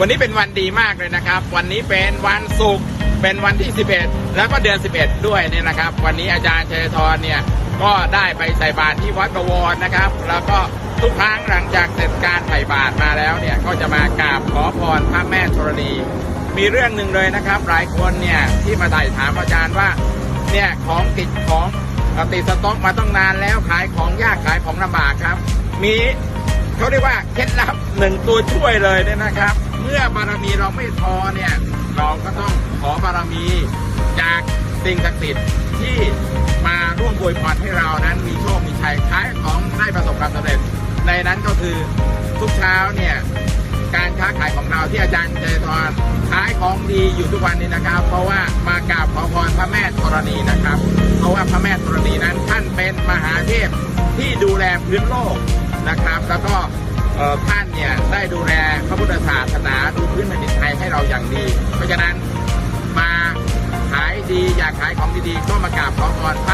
วันนี้เป็นวันดีมากเลยนะครับ วันนี้เป็นวันศุกร์เป็นวันที่ 11 แล้วก็เดือน 11 ด้วยเนี่ยนะครับ วันนี้อาจารย์เชยทรเนี่ยก็ได้ไปใส่บาตรที่วัดประวรนะครับ แล้วก็ทุกครั้งหลังจากเสร็จการใส่บาตรมาแล้วเนี่ยก็จะมากราบขอพรพระแม่ธรณี มีเรื่องหนึ่งเลยนะครับ หลายคนเนี่ยที่มาถ่ายถามอาจารย์ว่าเนี่ยของติดของติดสต็อกมาต้องนานแล้วขายของยากขายของลำบากครับ มีเขาเรียกว่าเคล็ดลับหนึ่งตัวช่วยเลยเนี่ยนะครับ มื่อบารมีเราไม่พอเนี่ยเราก็ต้องขอบารมีจากสิ่งศักดิ์สิทธิ์ที่มาร่วมอวยพรให้เรานั้นมีโชคมีชัยขายของได้ประสบความสำเร็จ ในนั้นก็คือทุกเช้าเนี่ยการค้าขายของเราที่อาจารย์เจริญขายของดีอยู่ทุกวันนี้นะครับ เพราะว่ามากราบขอพรพระแม่ธรณีนะครับ เพราะว่าพระแม่ธรณีนั้นท่านเป็นมหาเทพที่ดูแลพื้นโลกนะครับ แล้วก็ ท่านเนี่ยได้ดูแลพระพุทธศาสนาดูพื้นแผ่นดินไทยให้เราอย่างดี เพราะฉะนั้นมาขายดีอยากขายของดีๆก็มากราบขอพรพระ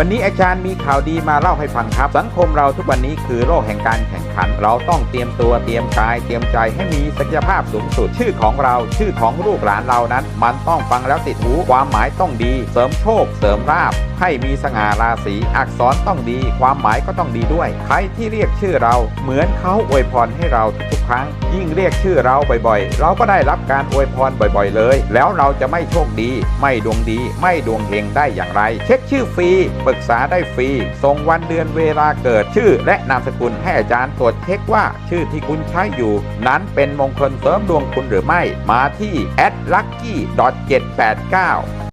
วันนี้อาจารย์มีข่าวดีมาเล่าให้ฟังครับ สังคมเราทุกวันนี้คือโลกแห่งการแข่งขัน เราต้องเตรียมตัวเตรียมกาย เตรียมใจให้มีศักยภาพสูงสุด ชื่อของเราชื่อของลูกหลานเรานั้น มันต้องฟังแล้วติดหูความหมายต้องดี เสริมโชค เสริมราบ ให้มีสง่าราศีอักษรต้องดี ความหมายก็ต้องดีด้วย ใครที่เรียกชื่อเรา เหมือนเขาอวยพรให้เราทุกครั้ง ยิ่งเรียกชื่อเราบ่อยๆ เราก็ได้รับการอวยพรบ่อยๆ เลย แล้วเราจะไม่โชคดี ไม่ดวงดี ไม่ดวงเฮงได้อย่างไร เช็คชื่อฟรีปรึกษาได้ฟรี ส่งวันเดือนเวลาเกิดชื่อ และนามสกุลให้อาจารย์ตรวจเช็คว่าชื่อที่คุณใช้อยู่ นั้นเป็นมงคลเสริมดวงคุณหรือไม่ มาที่ at lucky 789